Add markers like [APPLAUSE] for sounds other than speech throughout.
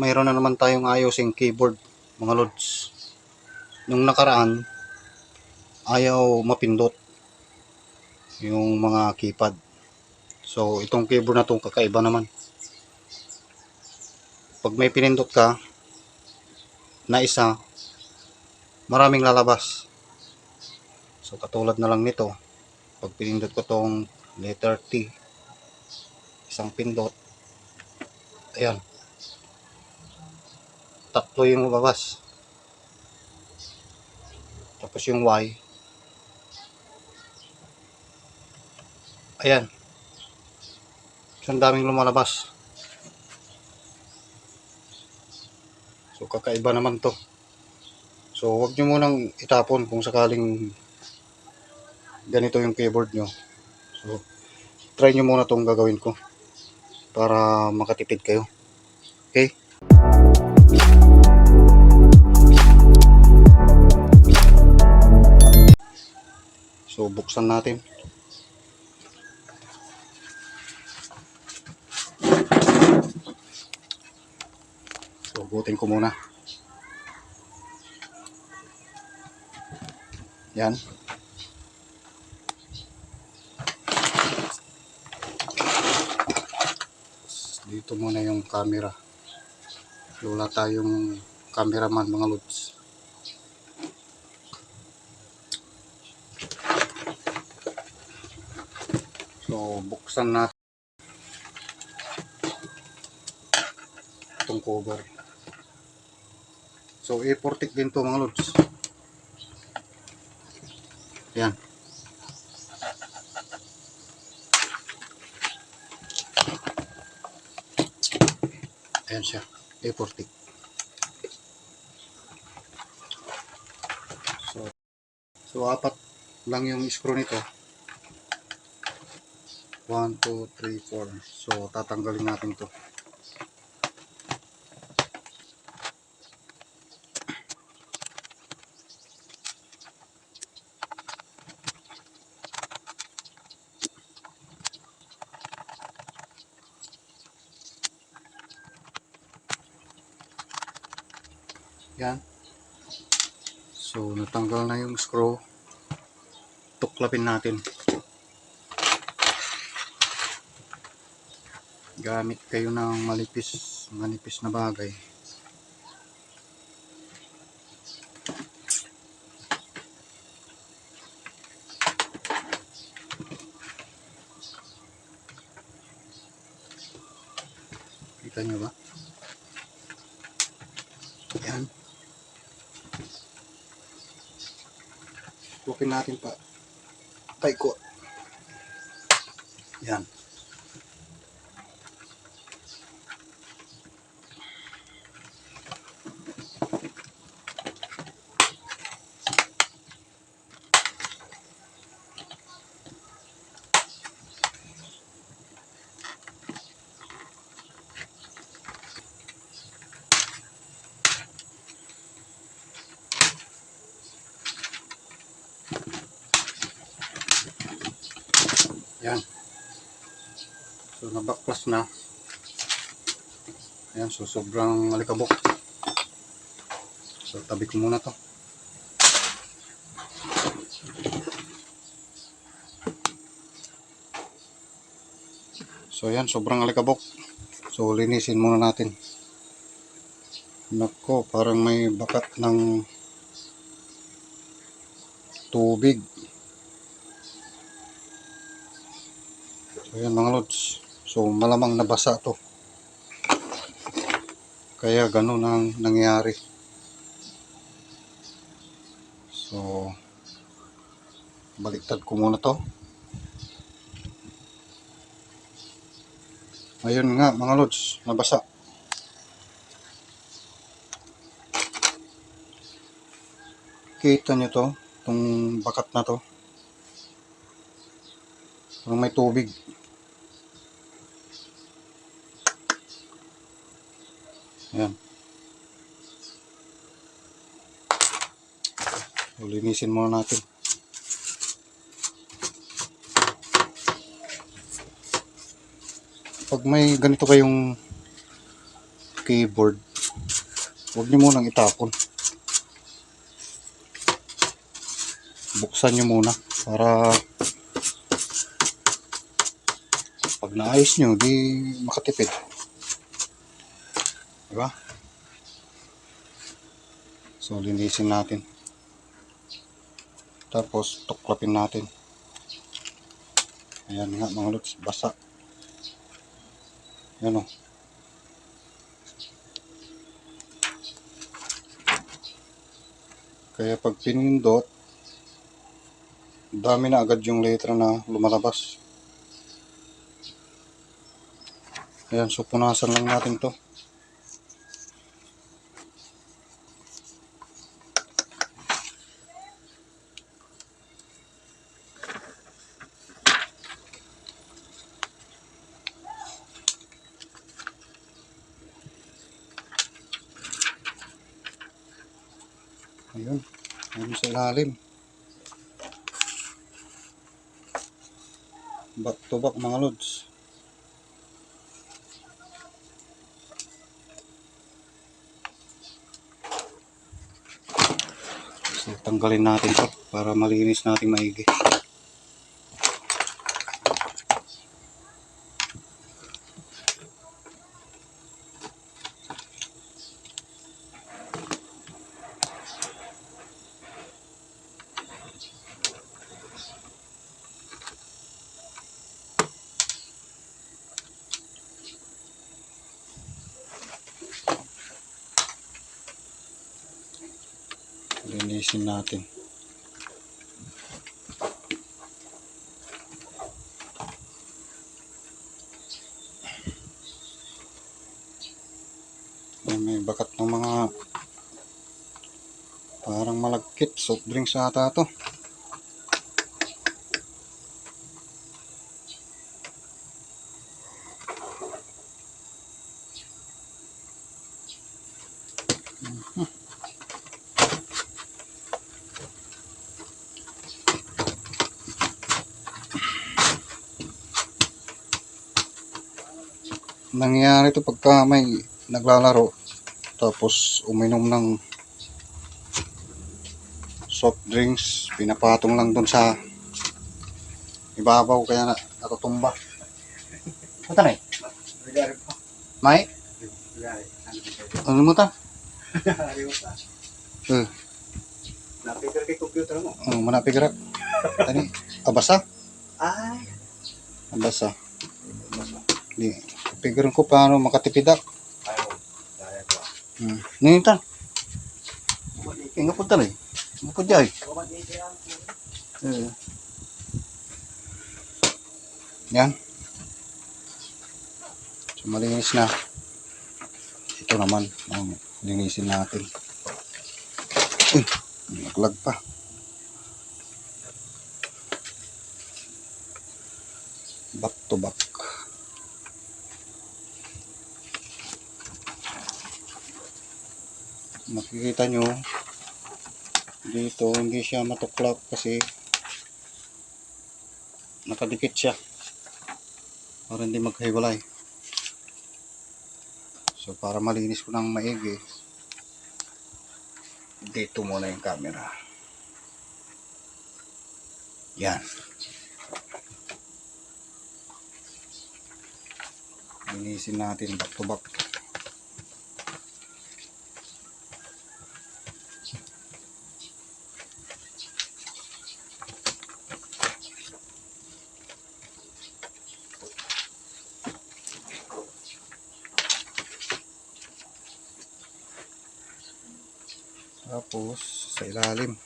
mayroon na naman tayong ayosing keyboard, mga lods. Nung nakaraan, ayaw mapindot yung mga keypad. So, itong keyboard na itong kakaiba naman. Pag may pinindot ka, na isa, maraming lalabas. So, katulad na lang nito, pag pinindot ko tong letter T, isang pindot, ayan, tatlo yung lumabas. Tapos yung Y, ayan, so ang daming lumalabas. So kakaiba naman to. So wag nyo munang itapon kung sakaling ganito yung keyboard nyo. So try nyo muna tong gagawin ko para makatipid kayo. Okay? Buksan natin. So butin ko muna. Yan. Dito muna yung camera. Wala tayong cameraman mga lods. So, buksan natin itong cover. So, A40 din to mga lods. Yan. Ayan siya. A40. So, so apat lang yung screw nito. 1, 2, 3, 4. So, tatanggalin natin to. Yan. So, natanggal na yung screw. Tuklapin natin. Gamit kayo ng malipis, manipis na bagay. Kita nyo ba? Yan. Tukin natin pa. Tay ko. Yan. Yan. So, nabaklas na. Ayan, so sobrang alikabok. So, tabi ko muna to. So, ayan, sobrang alikabok. So, linisin muna natin. Nako, parang may bakat ng tubig. So, ayan mga lods. So, malamang nabasa to. Kaya ganun ang nangyari. So, baliktad ko muna to. Ayun nga mga lods, nabasa. Kita nyo to, itong bakat na to. Parang may tubig. Ayan. Linisin muna natin. Pag may ganito kayong keyboard, huwag niyo munang itapon. Buksan niyo muna para pag naayos niyo, di makatipid. Diba? So, linisin natin. Tapos, tuklapin natin. Ayan nga mga lods, basa. Yan o. Kaya pag pinindot, dami na agad yung letra na lumalabas. Ayan, so punasan lang natin to. Ayun, ayun sa ilalim. Back to back mga lods. So, tanggalin natin to para malinis natin maigi. Linisin natin. May bakat ng mga parang malagkit. Soft drinks ata to. Nangyayari to pagka may naglalaro tapos uminom ng soft drinks pinapatong lang dun sa ibabaw kaya na, natutumba Ito na eh. May? Ano mo ta? [LAUGHS] Eh, Napigil kay computer mo. oh, manapigra. Tani, abasa? Ay. Abasa. Di, pigirin ko paano makatipid ako. Ayaw. Daya ko. Hmm. Ninita. Inga po tanay. Mupod jay. Eh. Yan. So, malinis na. Ito naman, ang linisin natin. Uy, naglag pa. Back to back. Makikita nyo, dito hindi siya matuklap kasi nakadikit siya para hindi magkahiwalay so para malinis ko ng maigi dito muna yung camera. Yan. Linisin natin back to back tapos sa ilalim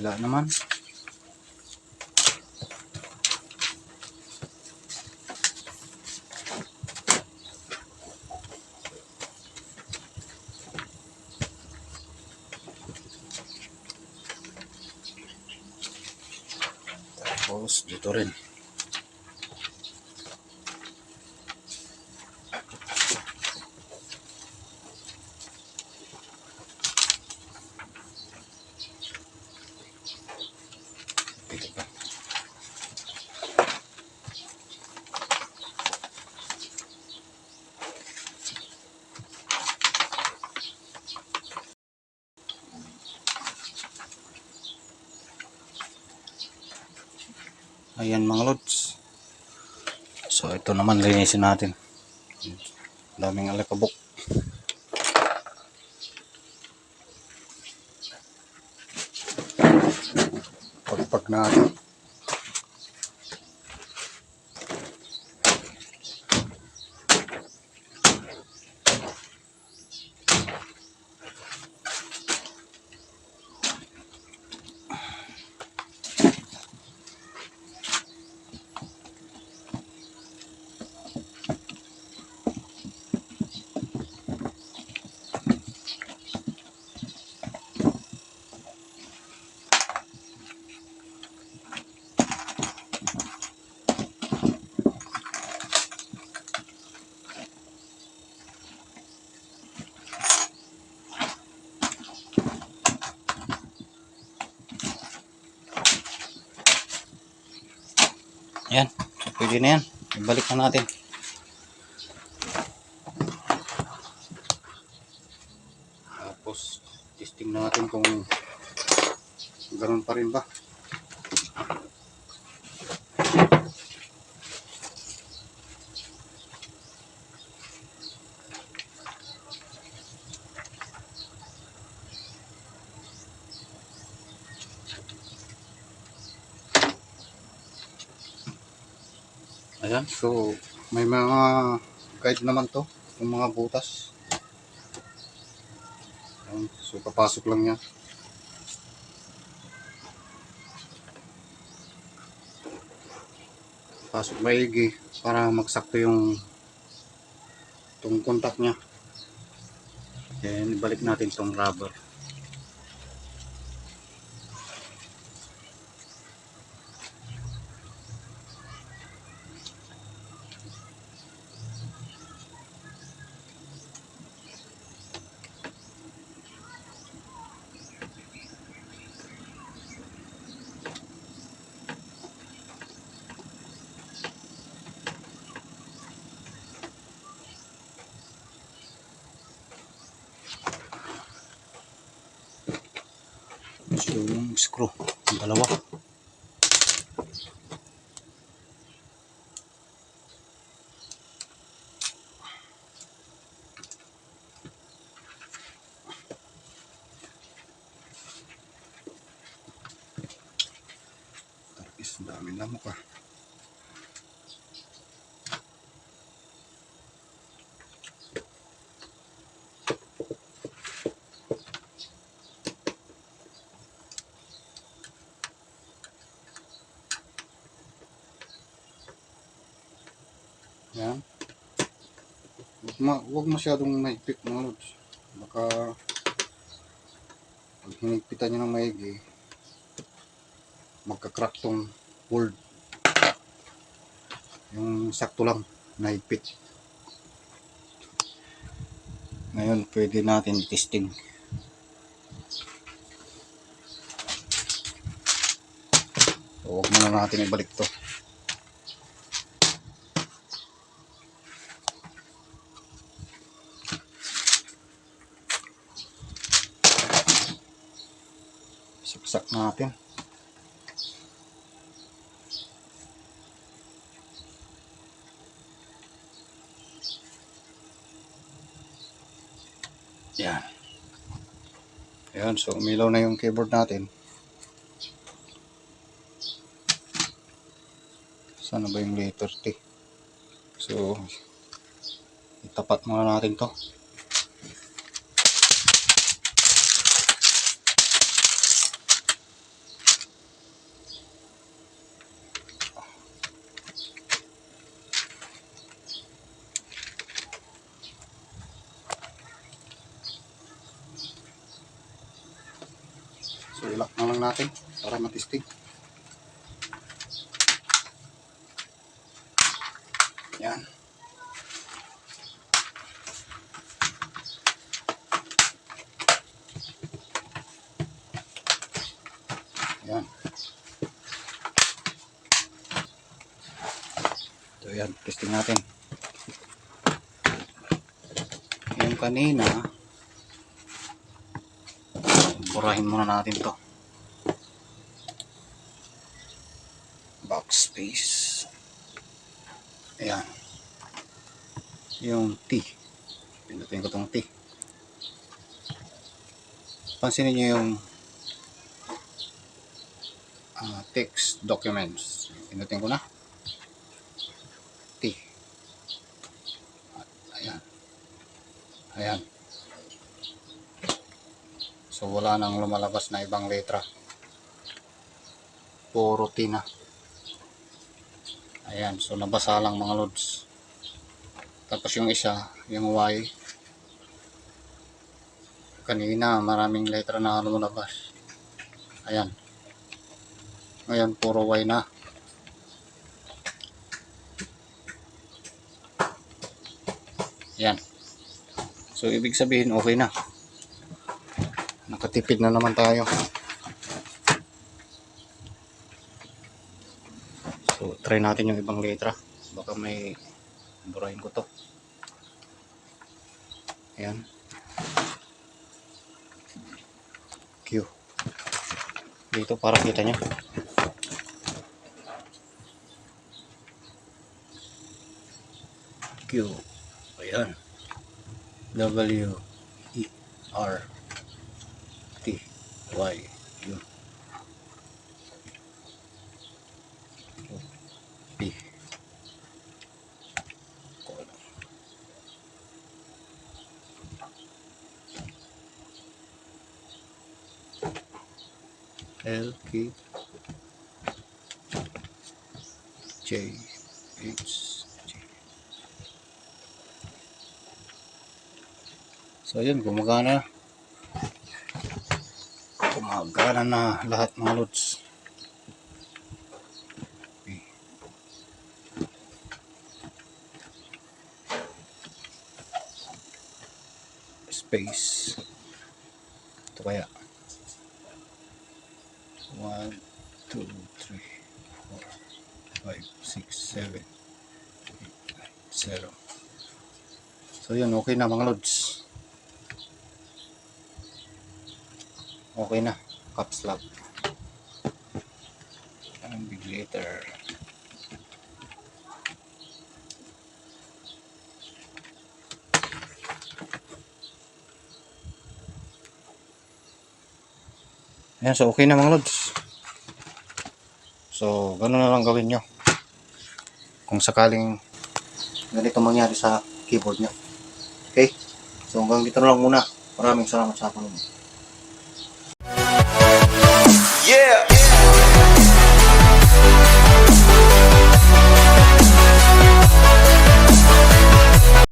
Wala naman. Tapos dito rin. Ayan mga lods. So ito naman linisin natin. Daming alikabok. Pagpag natin. Ayan. So, pwede na yan. Ibalik na natin. Tapos, testing natin kung ganun pa rin ba. Ayan, so may mga guide naman to, yung mga butas. Ayan, so papasok lang yan. Pasok maigi para magsakto yung itong contact niya. Then ibalik natin tong rubber. So yung screw, yung dalawa. Tarkis, ang dami lamok ah. Yan. Huwag, ma huwag masyadong mahigpit mga lods. Baka pag hinigpitan nyo ng maigi, magka-crack tong board. Yung sakto lang, nahigpit. Ngayon, pwede natin testing. So, huwag muna natin ibalik to. Natin. Yan. Yan, so umilaw na yung keyboard natin. Sana ba yung letter T? So, itapat muna natin to. lang natin para matistig. Yan. Yan. So yan, testing natin. Yung kanina, burahin muna natin to. Backspace. Ayan. Yung T. Pinutin ko tong T. Pansinin nyo yung ah, text documents. Pinutin ko na. T. At ayan. Ayan. So wala nang lumalabas na ibang letra. Puro T na. Ayan. So nabasa lang mga loads. Tapos yung isa, yung Y. Kanina maraming letra na lumabas. Ayan. Ngayon puro Y na. Yan. So, ibig sabihin, okay na. Nakatipid na naman tayo. So, try natin yung ibang letra. Baka may burahin ko to. Ayan. Q. Dito para kita nyo. Q. Ayan. W E R T Y U L K J H J So yun, gumagana. Gumagana na lahat mga loads. Space. Ito kaya. 1, 2, 3, 4, 5, 6, 7, 8, 9, 0. So yun, okay na mga loads. Okay na. Caps lock. Ang big letter. Ayan, so okay na mga lods. So, gano'n na lang gawin nyo. Kung sakaling ganito mangyari sa keyboard nyo. Okay? So, hanggang dito na lang muna. Maraming salamat sa panonood. Yeah.